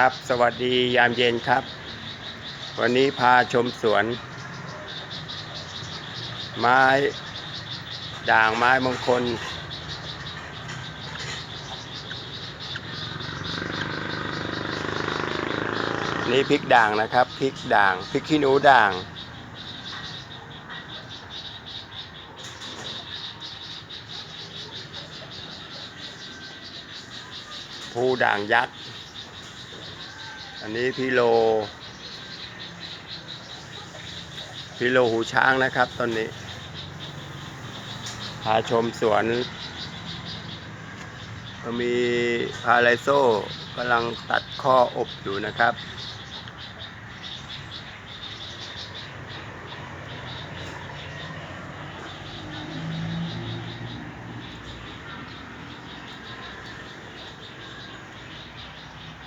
ครับ สวัสดียามเย็นครับ วันนี้พาชมสวน ไม้ด่างไม้มงคล นี่พริกด่างนะครับพริกด่างพริกขี้หนูด่าง ภูด่างยักษ์ อันนี้พี่โลพี่โลหูช้างนะครับตอนนี้ พาชมสวน มีพาไลโซกำลังตัดข้ออบอยู่นะครับ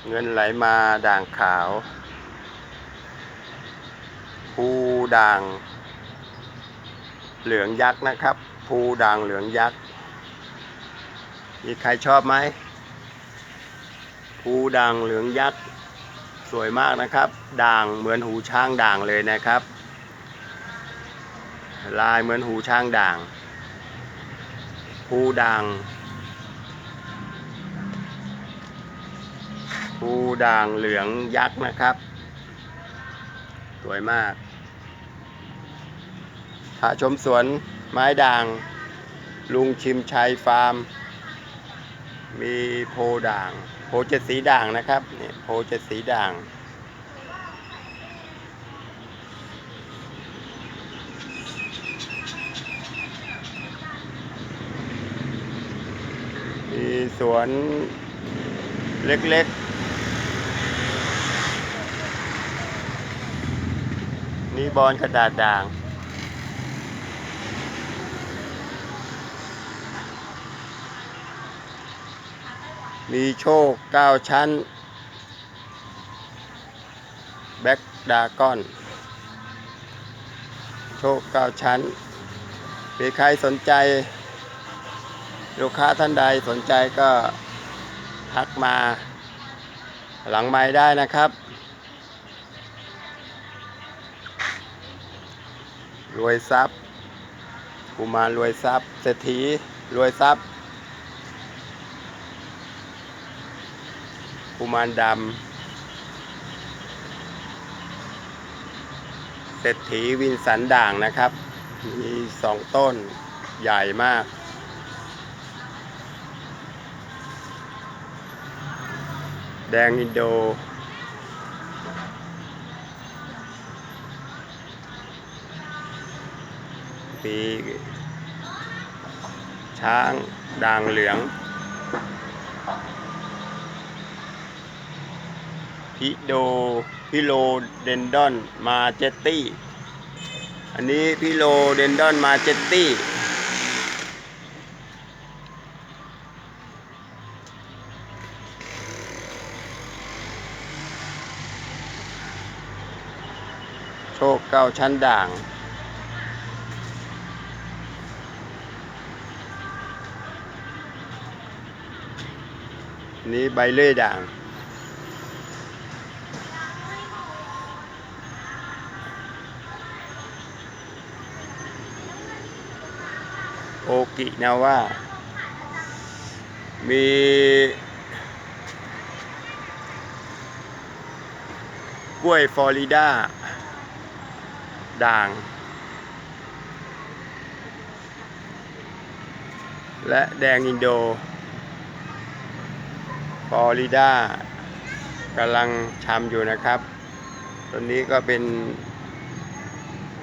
เงินไหลมาด่างขาวภูด่าง เหลืองยักษ์นะครับภูด่างเหลืองยักษ์มีใครชอบไหมภูด่างเหลืองยักษ์สวยมากนะครับ ด่างเหมือนหูช้างด่างเลยนะครับ ลายเหมือนหูช้างด่างภูด่าง ภูด่างเหลืองยักษ์นะครับ สวยมากพาชมสวนไม้ด่าง ลุงชิมชัยฟาร์ม มีโพด่าง โพเจ็ดสีด่างนะครับนี่โพเจ็ดสีด่าง มีสวนเล็กๆ นี่บอลกระดาษด่าง มีโชคเก้าชั้น แบ็กดากอน โชคเก้าชั้น มีใครสนใจ ลูกค้าท่านใดสนใจก็ทักมาหลังไม้ได้นะครับ รวยทรัพย์กุมารรวยทรัพย์เศรษฐีรวยทรัพย์กุมารดำเศรษฐีวินสันด่างนะครับ มีสองต้นใหญ่มาก แดงอินโด มีช้างด่างเหลือง พิโดพิโลเดนดอนมาเจตตี้ อันนี้พิโลเดนดอนมาเจตตี้โชคเก้าชั้นด่าง นี้ใบเลื่อยด่าง โอกินาว่ามีกล้วยฟลอริดา ด่าง และแดงอินโด ฟลอริดากำลังชำอยู่นะครับตัวนี้ก็เป็น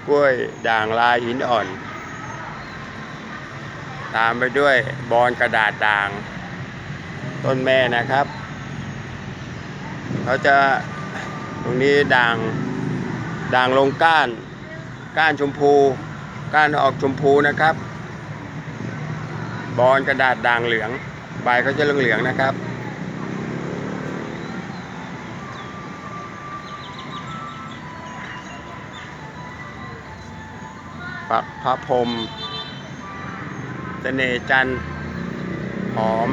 กล้วยด่างลายหินอ่อน ตามไปด้วยบอนกระดาษด่าง ต้นแม่นะครับเขาจะตรงนี้ด่างด่างลงก้าน ก้านชมพู ก้านออกชมพูนะครับ บอนกระดาษด่างเหลือง ใบเขาจะเหลืองๆนะครับ ปักพระพรมเสน่จันหอม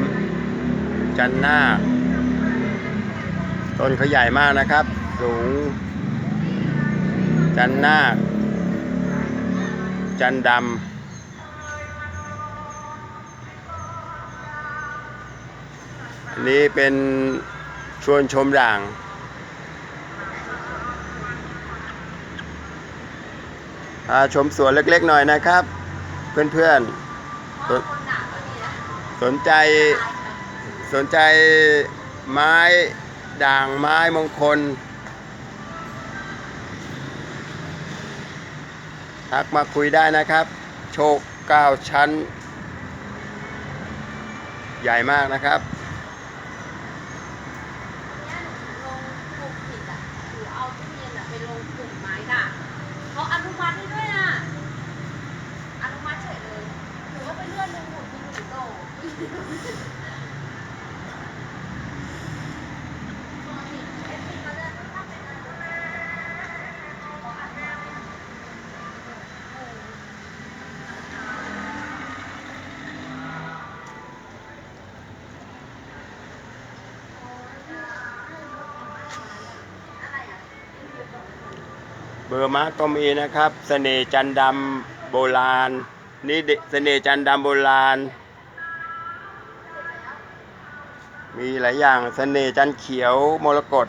จันหน้า ต้นเขาใหญ่มากนะครับ สูง จันนาจันดำอันนี้เป็นชวนชมด่าง พาชมสวนเล็กๆหน่อยนะครับ เพื่อนๆสนสนใจสนใจไม้ด่างไม้มงคล ทักมาคุยได้นะครับ โชคเก้าชั้น ใหญ่มากนะครับ เบอร์มาร์กก็มีนะครับเสน่ห์จันดำโบราณ นี่สเสน่ห์จันดำโบราณ มีหลายอย่างเสน่ห์จันเขียวมรกต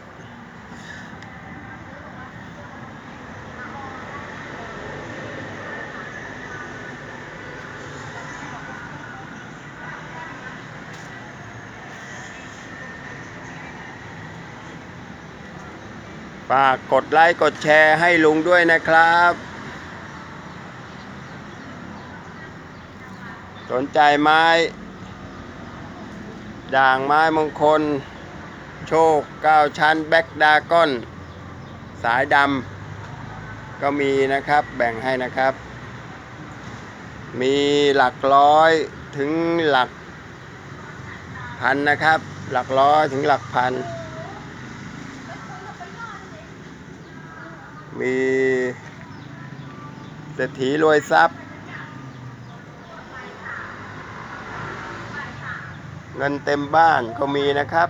ฝากกดไลค์กดแชร์ให้ลุงด้วยนะครับ สนใจไม้ด่างไม้มงคล โชคเก้าชั้นแบ็กดากอน สายดำก็มีนะครับแบ่งให้นะครับ มีหลักร้อยถึงหลักพันนะครับ หลักร้อยถึงหลักพัน มีเศรษฐีรวยทรัพย์ เงินเต็มบ้านก็มีนะครับ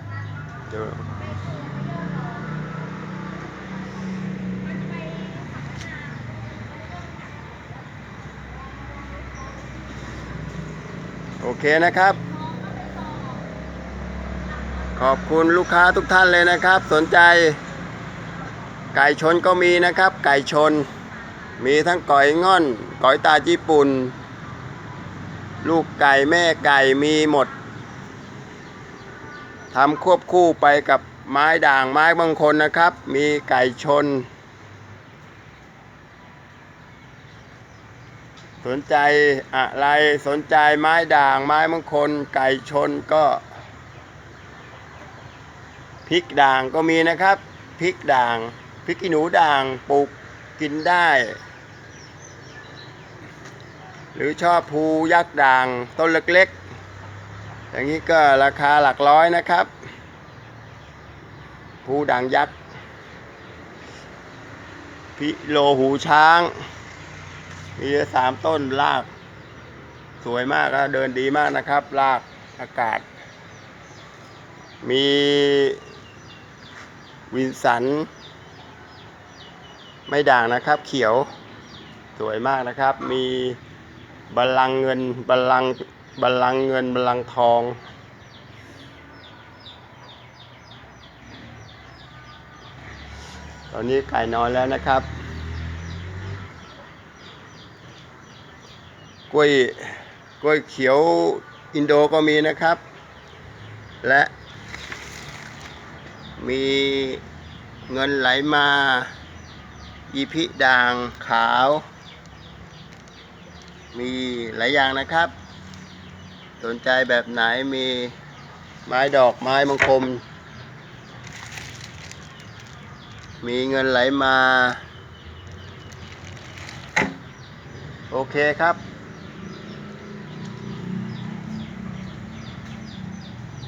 โอเคนะครับ ขอบคุณลูกค้าทุกท่านเลยนะครับ สนใจ ไก่ชนก็มีนะครับ ไก่ชน มีทั้งก่อยง่อนก่อยตาญี่ปุ่น ลูกไก่แม่ไก่มีหมดทำควบคู่ไปกับไม้ด่างไม้บางคนนะครับ มีไก่ชน สนใจอะไรสนใจไม้ด่างไม้มงคลไก่ชนก็พริกด่างก็มีนะครับพริกด่าง พริกขี้หนูด่างปลูกกินได้ หรือชอบภูยักษ์ด่างต้นเล็กๆ อย่างนี้ก็ราคาหลักร้อยนะครับ ภูด่างยักษ์พิโลหูช้าง มีสามต้นราก สวยมากนะเดินดีมากนะครับรากอากาศ มีวินสัน ไม่ด่างนะครับ เขียวสวยมากนะครับ มีบัลลังเงินบัลลังบัลลังเงินบัลลังทอง ตอนนี้ไก่นอนแล้วนะครับ กล้วยกล้วยเขียวอินโดก็มีนะครับ และมีเงินไหลมา อีพิด่างขาว มีหลายอย่างนะครับ สนใจแบบไหนมีไม้ดอกไม้มังคม มีเงินไหลมา โอเคครับ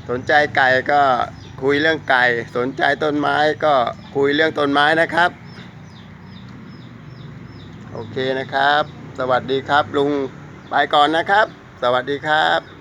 สนใจไก่ก็คุยเรื่องไก่ สนใจต้นไม้ก็คุยเรื่องต้นไม้นะครับ เคนะครับ สวัสดีครับลุงไปก่อนนะครับ สวัสดีครับ